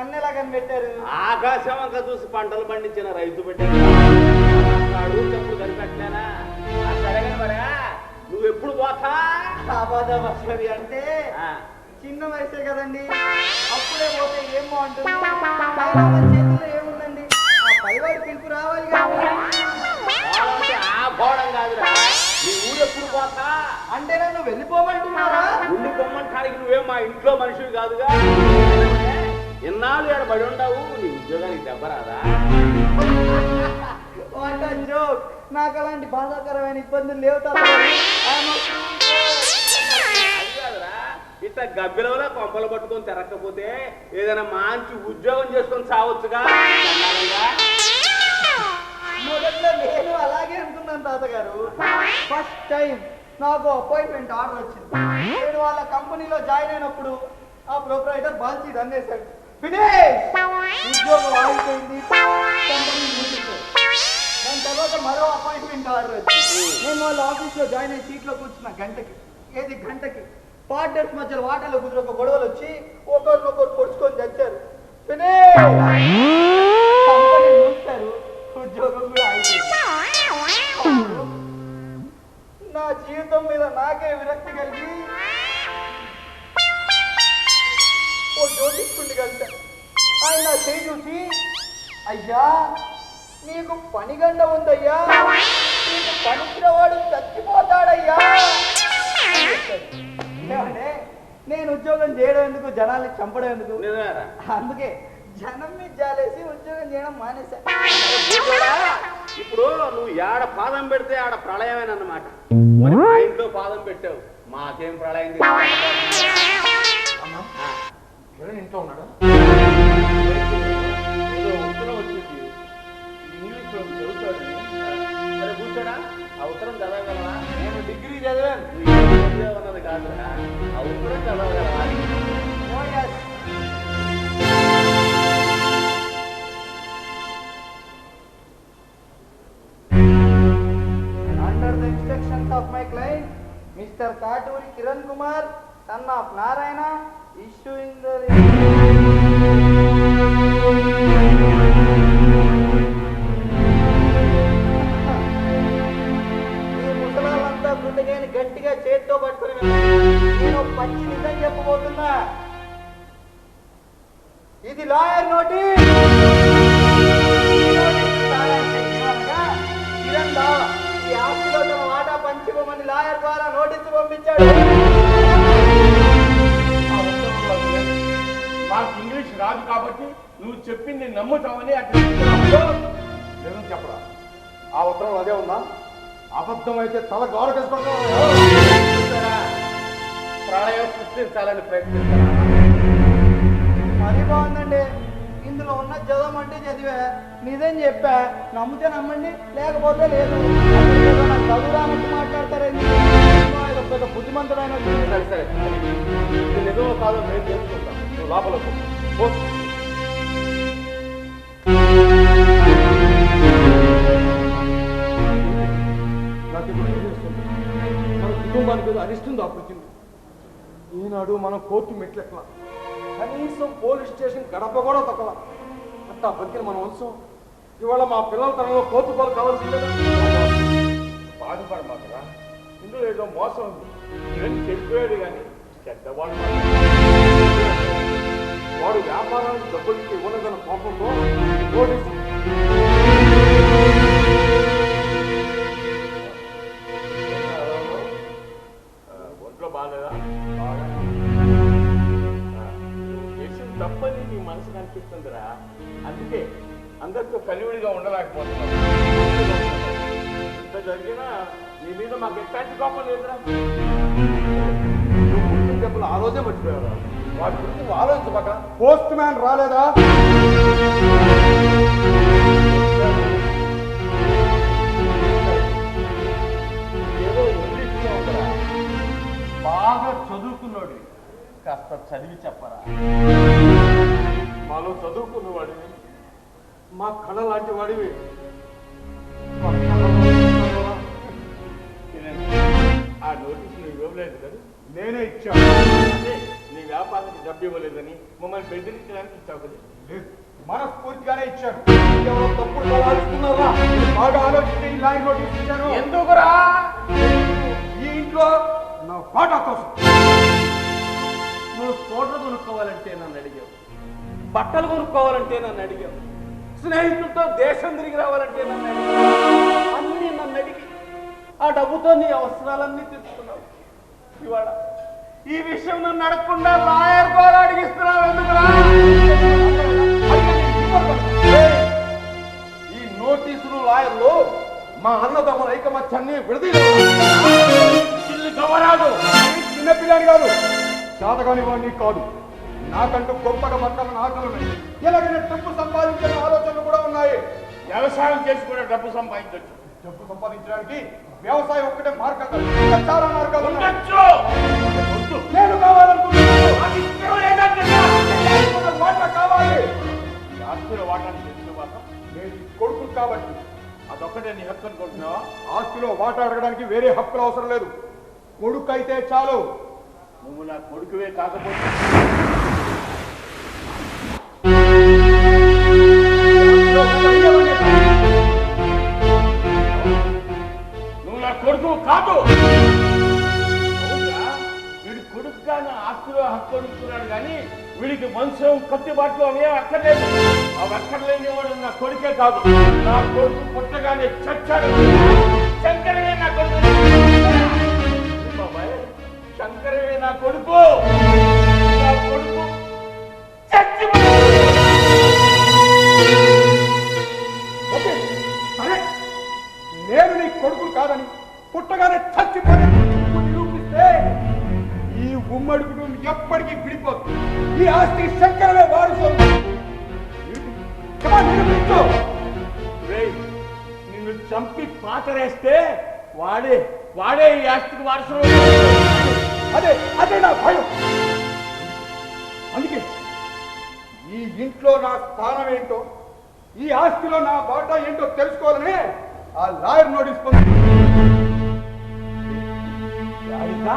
నన్ను ఎలా కనిపెట్టారు? ఆకాశం అంక చూసి పంటలు పండించిన రైతు పెట్టాడు అడుగుతప్పుడు కనిపెట్టలేనా? మరా నువ్వు ఎప్పుడు పోతా? అంటే చిన్న వయసే కదండి. అప్పుడే పోతే ఏం బాగుంటుంది ఏముందండి? ఆ పైవాడి పిలుపు రావాలి ఆ పోవడం కాదురా. నీ పోతా? అంటే నన్ను వెళ్ళిపోమంటున్నారా? ఉండి పొమ్మంటానికి నువ్వేం మా ఇంట్లో మనిషివి కాదుగా? ఇన్నాళ్ళు ఆడ పడి ఉండవు నీ ఉద్యోగానికి దెబ్బ రాదా? జోక్? నాకు అలాంటి బాధాకరమైన ఇబ్బందులు లేవు ఇట్లా గబ్బిలవలా కొంపలు పట్టుకొని తిరగకపోతే ఏదైనా మంచి ఉద్యోగం చేసుకొని సావచ్చుగా. మొదట్లో నేను అలాగే అనుకున్నాను తాతగారు. ఫస్ట్ టైం నాకు అపాయింట్మెంట్ ఆర్డర్ వచ్చింది. నేను వాళ్ళ కంపెనీలో జాయిన్ అయినప్పుడు ఆ ప్రొపరైటర్ బాల్చి ఫినిష్ ఉద్యోగం ఆగిపోయింది. దాని తర్వాత మరో అపాయింట్మెంట్ ఆర్డర్ వచ్చింది. నేను వాళ్ళ ఆఫీస్లో జాయిన్ అయ్యి సీట్లో కూర్చున్న గంటకి. ఏది గంటకి? పార్ట్నర్స్ మధ్యలో వాటాలో కుదిరొక గొడవలు వచ్చి ఒకరినొకరు పొడుచుకొని చచ్చారు. మూస్తారు ఉద్యోగం కూడా అయిపోయింది నా జీవితం మీద నాకే విరక్తి కలిగి ఓ జ్యోతిష్కుడిని ఆయన నా చేయి చూసి అయ్యా నీకు పని గండ ఉందయ్యా. నీకు పనిచ్చినవాడు చచ్చిపోతాడయ్యా. ఏమంటే నేను ఉద్యోగం చేయడం ఎందుకు? జనాల్ని చంపడం ఎందుకు? అందుకే జనం మీద జాలేసి ఉద్యోగం చేయడం కూర్చోడా? ఇప్పుడు నువ్వు ఏడ పాదం పెడితే ఆడ ప్రళయమేన అన్నమాట మరి మా ఇంట్లో పాదం పెట్టావు. మాకేం ప్రళయం అమ్మా ఇంట్లో ఉన్నాడా? ఏదో ఉత్తరం వచ్చింది. ఇంగ్లీష్లో చదువుతాడని సరే కూర్చోడా ఆ ఉత్తరం చదవగలవా? నేను డిగ్రీ చదివాను. నువ్వు కాదురా. ఆ ఉత్తరం చదవగలవా? Under the instructions of my client, Mr. Katuri Kiran Kumar, son of Narayana, గట్టిగా చేత్తో పట్టుకుని నేను పచ్చి నిజం చెప్పబోతున్నా. ఇది లాయర్ కిరణ్ దావా ఈ ఆస్తిలో వాటా లాయర్ ద్వారా నోటీసు పంపించాడు. రాదు కాబట్టి నువ్వు చెప్పింది నమ్ముతావని అట్లా. నిజం చెప్పరా? ఆ ఉత్తరం అదే ఉందా? అబద్ధం అయితే తల గౌరవ? ప్రళయం సృష్టించాలని ప్రయత్నిస్తారా మరీ బాగుందండి. ఇందులో ఉన్న చదవమంటే చదివా నిజం చెప్పా. నమ్మితే నమ్మండి లేకపోతే లేదు. చదువు రానట్టు మాట్లాడతారండి. పెద్ద బుద్ధిమంతుడైన సరే సరే. ఇది నిజమో కాదో మేము తెలుసుకుంటాం. లోపల మన కుటుంబానికి ఏదో అరిష్టం దాపుచ్చింది ఈనాడు మనం కోర్టు మెట్లెక్కల. కనీసం పోలీస్ స్టేషన్ గడప కూడా తొక్కల. అంత బతికిన మన వంశం. ఇవాళ మా పిల్లల తరంలో కోర్టు పాలు కావాల్సిందే. బాధపడ ఇందులో ఏదో మోసం ఉంది. చెప్పాడు కానీ చెడ్డవాడు వాడు వ్యాపారానికి డబ్బులు ఇవ్వలేదన్న కోపంలో నోటీసు ఒంట్లో బాగాలేదా? బాగా. చేసిన తప్పని నీ మనసుకు అనిపిస్తుందిరా. అందుకే అందరితో కలివిడిగా ఉండలేకపోతున్నావు. ఇంత జరిగినా నీ మీద మాకు ఎట్లాంటి కోపం లేదురా. దెబ్బలు ఆ రోజే మర్చిపోయారా వాటి గురించి నువ్వు ఆలోచించబాక పోస్ట్ మ్యాన్ రాలేదా? ఏదో ఇంగ్లీష్లో ఉందిరా. బాగా చదువుకున్నాడు కాస్త చదివి చెప్పరా. మాలో చదువుకున్న వాడివి మా కళ లాంటి వాడివి. ఆ నోటీస్ నువ్వు ఇవ్వలేదు కదా. నేనే ఇచ్చాను. నీ వ్యాపారానికి డబ్బు ఇవ్వలేదని మమ్మల్ని బెదిరించడానికి ఇచ్చావు మనస్ఫూర్తిగానే ఇచ్చాను ఎవరో తప్పుడు బాగా ఆలోచించి నోటీస్ ఎందుకురా? ఈ ఇంట్లో నా పాట కోసం. నువ్వు స్కూటర్ కొనుక్కోవాలంటే నన్ను అడిగావు. బట్టలు కొనుక్కోవాలంటే నన్ను అడిగావు. స్నేహితులతో దేశం తిరిగి రావాలంటే నన్ను అడిగావు. అన్నీ నన్ను అడిగి ఆ డబ్బుతో నీ అవసరాలన్నీ తెచ్చుకున్నావు ఇవాళ ఈ విషయం నన్ను అడగకుండా లాయర్ ద్వారా అడిగిస్తున్నావు ఎందుకురా? ఈ నోటీసులు లాయర్లు మా అన్నదమ్ముల ఐకమత్యాన్ని గవరాదు చిన్నపిల్లని కాదు శాతగాని వాడిని కాదు. నాకంటూ గొప్పగా బతకాలని ఆశలు ఉన్నాయి. ఎలాగైనా డబ్బు సంపాదించిన ఆలోచనలు కూడా ఉన్నాయి. వ్యవసాయం చేసి కూడా డబ్బు సంపాదించవచ్చు డబ్బు సంపాదించడానికి వ్యవసాయం ఒక్కటే మార్గం చాలా మార్గాలు నేను కావాలనుకుంటున్నాను వాటా కావాలి. ఈ ఆస్తుల వాటాన్ని తెచ్చిన మాత్రం నేను ఈ కొడుకు కాబట్టి. అదొక్కటే నీ హక్కు అనుకుంటున్నావా? ఆస్తిలో వాటా అడగడానికి వేరే హక్కులు అవసరం లేదు. కొడుకు అయితే చాలు. నువ్వు నా కొడుకువే కాకపోతే కొడుకు కాదు. వీడి కొడుకుగా నా ఆస్తిలో హక్కు అడుగుతున్నాడు కానీ వీడికి వంశం కట్టుబాట్లు అవి ఏం అక్కర్లేదు. అవి అక్కర్లేని వాడు నా కొడుకే కాదు. నా కొడుకు పుట్టగానే చచ్చాడు. శంకరవే నా కొడుకు. బాబాయ్? శంకరవే నా కొడుకు. నా కొడుకు నేను నీ కొడుకు కాదని పుట్టగానే చచ్చిపోయి నిరూపిస్తే ఈ ఉమ్మడి కుటుంబం ఎప్పటికీ విడిపోదు. ఈ ఆస్తి శంకరమే వారసు నిరూపించు నిన్ను చంపి పాతరేస్తే వాడే వాడే ఈ ఆస్తికి వారసుడు. అదే అదే నా భయం. అందుకే ఈ ఇంట్లో నా స్థానం ఏంటో ఈ ఆస్తిలో నా బాట ఏంటో తెలుసుకోవాలని ఆ లాయర్ నోటీస్ పొంది రాధిక,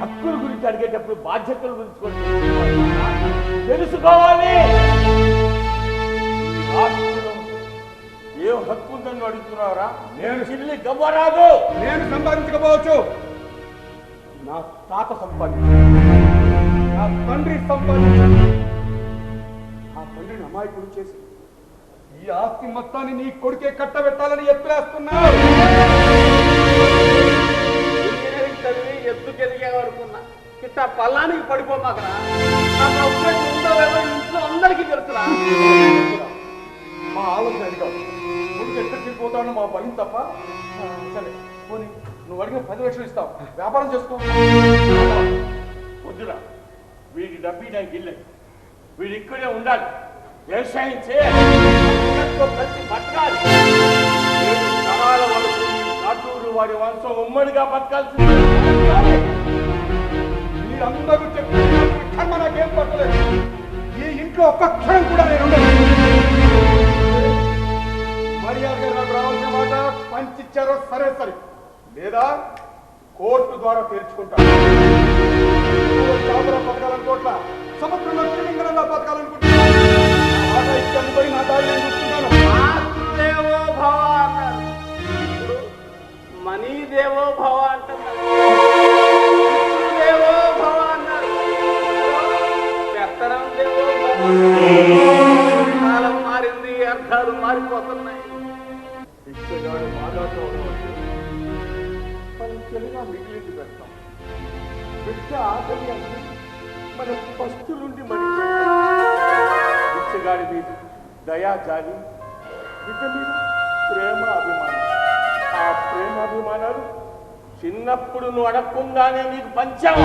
హక్కుల గురించి అడిగేటప్పుడు బాధ్యతల గురించి కూడా తెలుసుకోవాలి. ఏం హక్కు ఉందని అడుగుతున్నావురా? నేను చిల్లి గవ్వరాదు. నేను సంపాదించకపోవచ్చు నా తాత సంపాదించాడు నా తండ్రి ఆ తండ్రిని అమాయకుడు చేసి ఈ ఆస్తి మొత్తాన్ని నీ కొడుకే కట్టబెట్టాలని ఎత్తులేస్తున్నావు ఇంజనీరింగ్ చదివి ఎత్తుకెదిగావు అనుకున్నా? ఇట్ట పల్లానికి పడిపోమాకరా ఇంట్లో అందరికీ తెలుసురా. మా ఆలోచన అది కాదు కొడుకు ఎక్కడికి వెళ్ళిపోతాడో మా భయం తప్ప. సరే పోనీ. నువ్వు అడిగిన పది లక్షలు ఇస్తావు. వ్యాపారం చేసుకో. వద్దురా. వీడి డబ్బీ నాకు ఇల్లే. వీడి ఇక్కడే ఉండాలి. వ్యవసాయం చేయాలి. బతకాలి. ఏడు తరాల వరకు వారి వంశం ఉమ్మడిగా బతకాల్సింది. ఒక్క క్షణం కూడా నేను ఉండను. మర్యాదగా నాకు రావాల్సిన మాట పంచిచ్చారో సరే సరే. లేదా కోర్టు ద్వారా తీర్చుకుంటాను చేపల బతకాలనుకోట్ల సముద్రంలో తిమింగళంగా బతకాలనుకుంటున్నాను నా మాట ఇచ్చాను నా దారి నేను చూసుకుంటాను మాతృదేవో భవ అన్నారు కాలం మారింది అర్థాలు మారిపోతున్నాయి. ఇష్టగాడు మాట్లాడుతూ మనం తెలుగా మిగిలింది పెడతాం. బిడ్డ ఆకలి అంటే మనం పస్తులుండి మరి బిచ్చగాడి మీద దయా జాలి బిడ్డ మీద ప్రేమ అభిమానం. ఆ ప్రేమ అభిమానాలు చిన్నప్పుడు నువ్వు అడగకుండానే నీకు పంచావు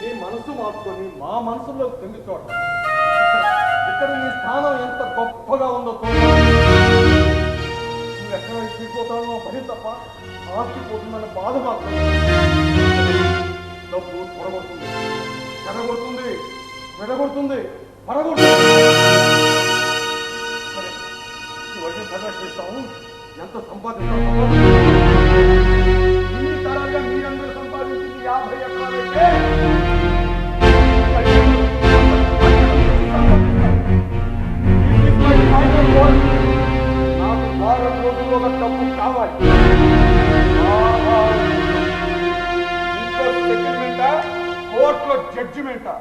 నీ మనసు మార్చుకొని మా మనసులో తొమ్మిది చోట ఇక్కడ నీ స్థానం ఎంత గొప్పగా ఉందో నువ్వు ఎక్కడ ఎక్కిపోతావో పని తప్ప ఆస్తిపోతుందన్న బాధ మాత్రం. డబ్బు త్వరగొడుతుంది చెడగొడుతుంది విడగొడుతుంది. పడగొడుతుంది. సరే ఇవన్నీ ప్రదర్శిస్తాము ఎంత సంపాదిస్తాము ఇన్ని తరాలుగా మీరందరూ సంపాదించింది యాభై ఎకరాలైతే నాకు వారం రోజుల్లో డబ్బు కావాలి సెటిల్మెంటా కోర్టులో జడ్జిమెంటా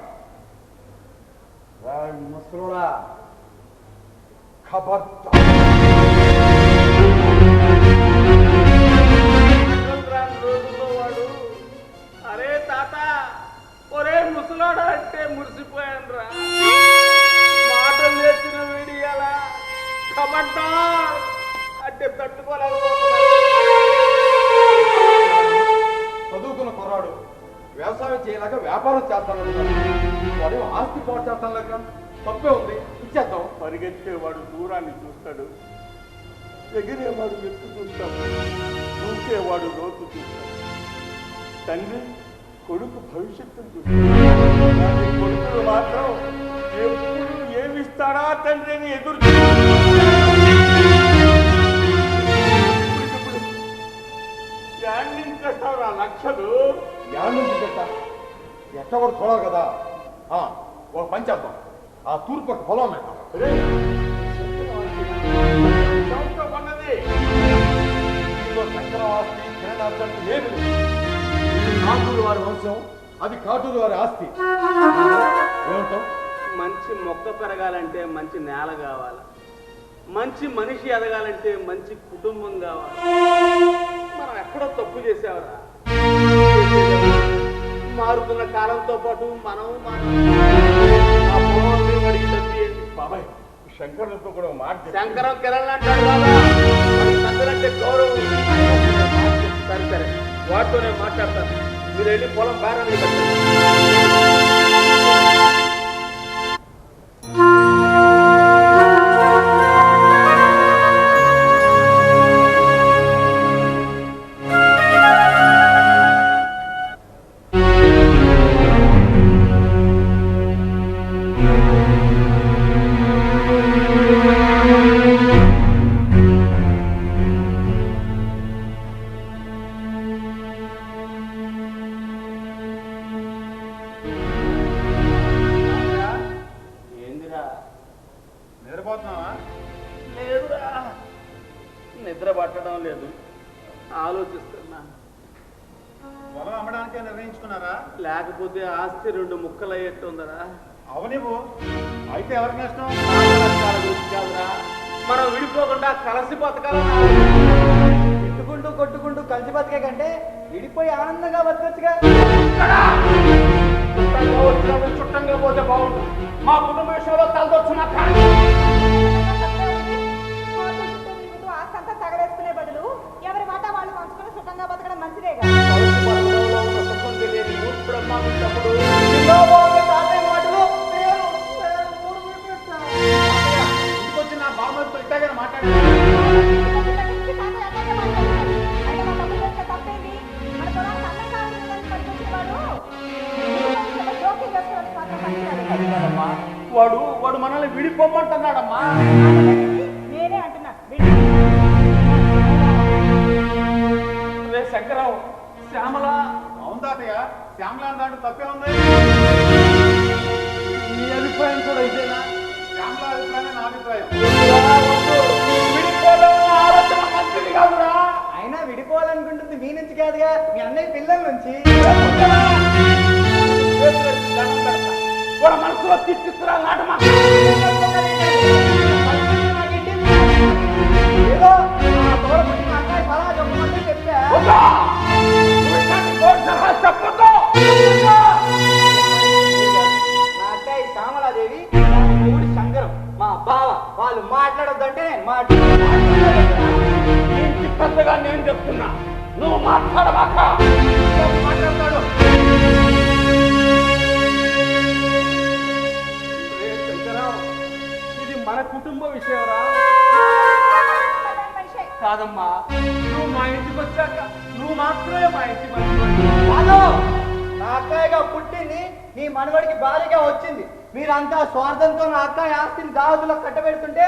ముసలోడా ఖబర్దార్ ముసలోడా అంటే మురిసిపోయాను రా మాటలు నేర్చిన వీడియాల? కబడ్డా అంటే తట్టుకోలేకపోతున్నాను చదువుకున్న కుర్రాడు. వ్యవసాయం చేయలేక వ్యాపారం చేస్తాను వాడు ఆస్తి పాటు చేస్తాను లేక తప్పే ఉంది. ఇచ్చేద్దాం. పరిగెత్తేవాడు దూరాన్ని చూస్తాడు. ఎగిరేవాడు ఎత్తు చూస్తాడు. దూకేవాడు లోతు చూస్తాడు. తండ్రి కొడుకు భవిష్యత్తును కానీ కొడుకులు మాత్రం ఎప్పుడు ఏమిస్తాడా తండ్రి అని ఎదురు చూస్తాడు లక్షలు? యాడ్ నుంచి పెట్ట ఎట్ట కూడా చూడాలి కదా? ఆ, ఒక పని చేద్దాం. ఆ తూర్పు పక్క పొలం కిరణార్థం ఏమి కాటూరు వారి వంశం అది కాటూరు వారి ఆస్తి. ఏమంటాం మంచి మొక్క పెరగాలంటే మంచి నేల కావాలి. మంచి మనిషి ఎదగాలంటే మంచి కుటుంబం కావాలి. మనం ఎక్కడో తప్పు చేసావరా. మారుతున్న కాలంతో పాటు మనం బాబాయ్ శంకరులతో కూడా మాట. శంకరం కిరణ్ అంటాడు గౌరవం. సరే సరే. వాటితో నేను మాట్లాడతాను. మీరు వెళ్ళి పొలం ఆస్తి రెండు ముక్కలు అయ్యేట్టుందరా అవనివ్వు. అయితే ఎవరికి నష్టం? కాదురా. మనం విడిపోకుండా కలిసి బతకాలన్నా తిట్టుకుంటూ కొట్టుకుంటూ కలిసి బతికే కంటే విడిపోయి ఆనందంగా బతకొచ్చుగా. చుట్టంగా వచ్చినప్పుడు చుట్టంగా పోతే బాగుండు. మా కుటుంబ విషయంలో తలదొచ్చున్నా కదా. వాడు వాడు మనల్ని విడిపోమంటున్నాడమ్మా. నేనే అంటున్నా విడి. రే శంకరావు శ్యామల. అవును తాతయ్య శ్యామలాన్ దాంట్లో తప్పే ఉంది. నీ అభిప్రాయం కూడా ఇదేనా? శ్యామల అభిప్రాయం నా అభిప్రాయం. అయినా విడిపోవాలనుకుంటుంది మీ నుంచి కాదుగా మీ అన్నయ్య పిల్లల నుంచి. వాడు మనసులో తిట్టిస్తురా నాటమా? శ్యామలాదేవి శంకరం. మా బావ వాళ్ళు మాట్లాడొద్దంటే నేను నేను చెప్తున్నా? నువ్వు మాట్లాడబాక మాట్లాడతాడు. కుటుంబ విషయంరా కాదమ్మా నువ్వు మా ఇంటికి వచ్చాక నువ్వు మాత్రమే మా ఇంటి హలో నా అక్కయ్యగా పుట్టింది నీ మనవడికి భారీగా వచ్చింది. మీరంతా స్వార్థంతో నా అక్కయ్య ఆస్తిని దావతులో కట్టబెడుతుంటే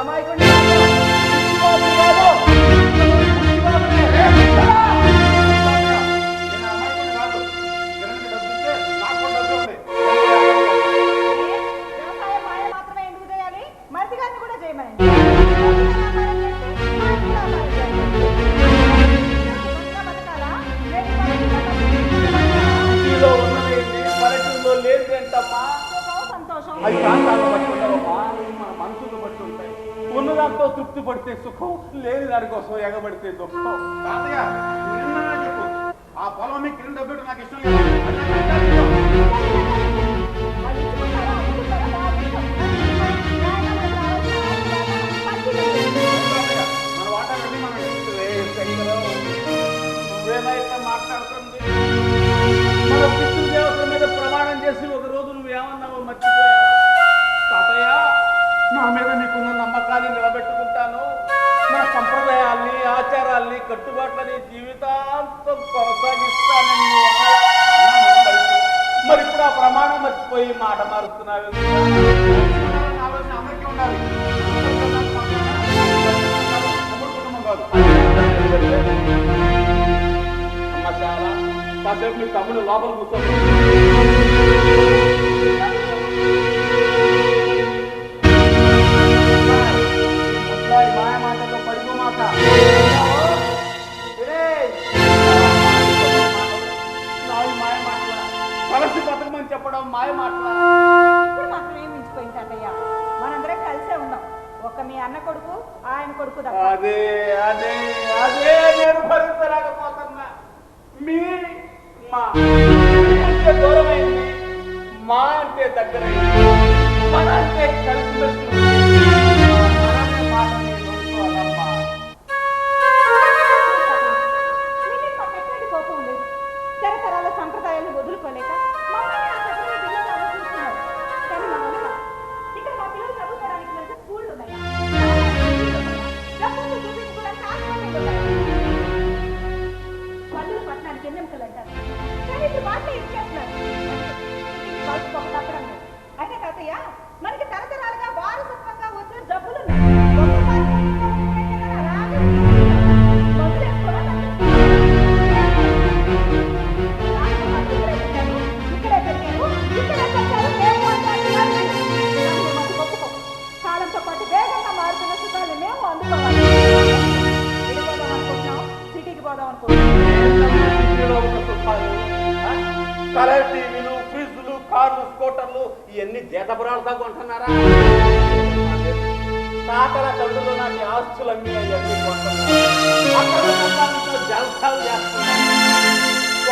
అమాయకుండా కాసేపు మీ తమ్ముడు లోపల కూర్చోండి. చెప్పడం మాయ మాటలా. ఇప్పుడు మాత్రం ఏం మించిపోయింది అన్నయ్య మనందరం కలిసే ఉన్నాం ఒక మీ అన్న కొడుకు ఆయన కొడుకు అదే అదే అదే నేను భరించలేకపోతున్నా. మీ మా అంటే దూరమైంది మా అంటే దగ్గరైంది మన అంటే కలిసి ట్రాన్స్పోర్టర్లు ఇవన్నీ జేతపురాలతో కొంటున్నారా తాతల తండ్రులు నాటి ఆస్తులన్నీ అవన్నీ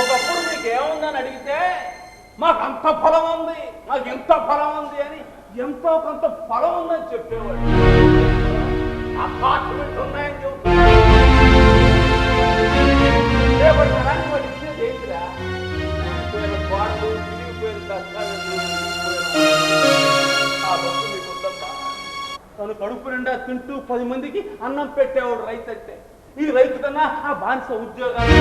ఒకప్పుడు మీకు ఏముందని అడిగితే మాకు అంత ఫలం ఉంది మాకు ఎంత ఫలం ఉంది అని ఎంతో కొంత ఫలం ఉందని చెప్పేవాడు అపార్ట్మెంట్ ఉన్నాయని తింటూ పది మందికి అన్నం పెట్టేవాడు రైతు అంటే ఈ రైతు కన్నా ఆ బానిస ఉద్యోగాలు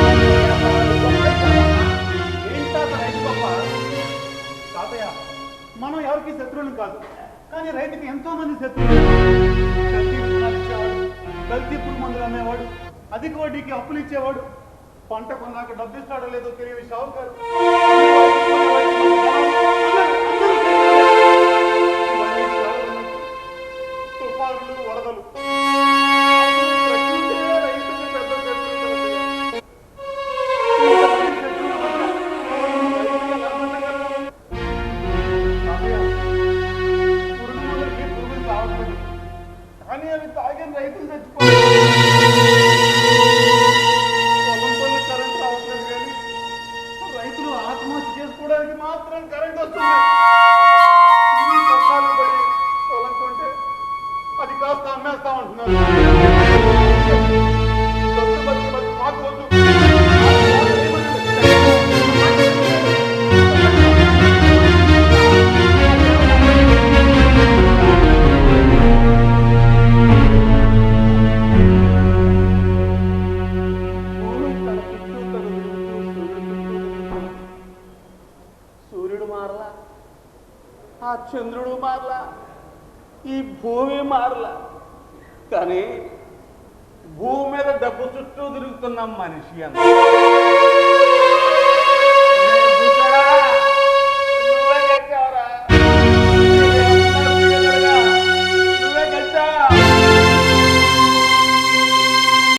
రైతు తాతయ్య మనం ఎవరికి శత్రువులు కాదు. కానీ రైతుకి ఎంతో మంది శత్రువులు. కల్తీ పురుగు మందులు అమ్మేవాడు అధిక వడ్డీకి అప్పులు ఇచ్చేవాడు. పంట కొన్నాక డబ్బిస్తాడో లేదో తెలియని షావుకారు. பெருமாள் வடதலும்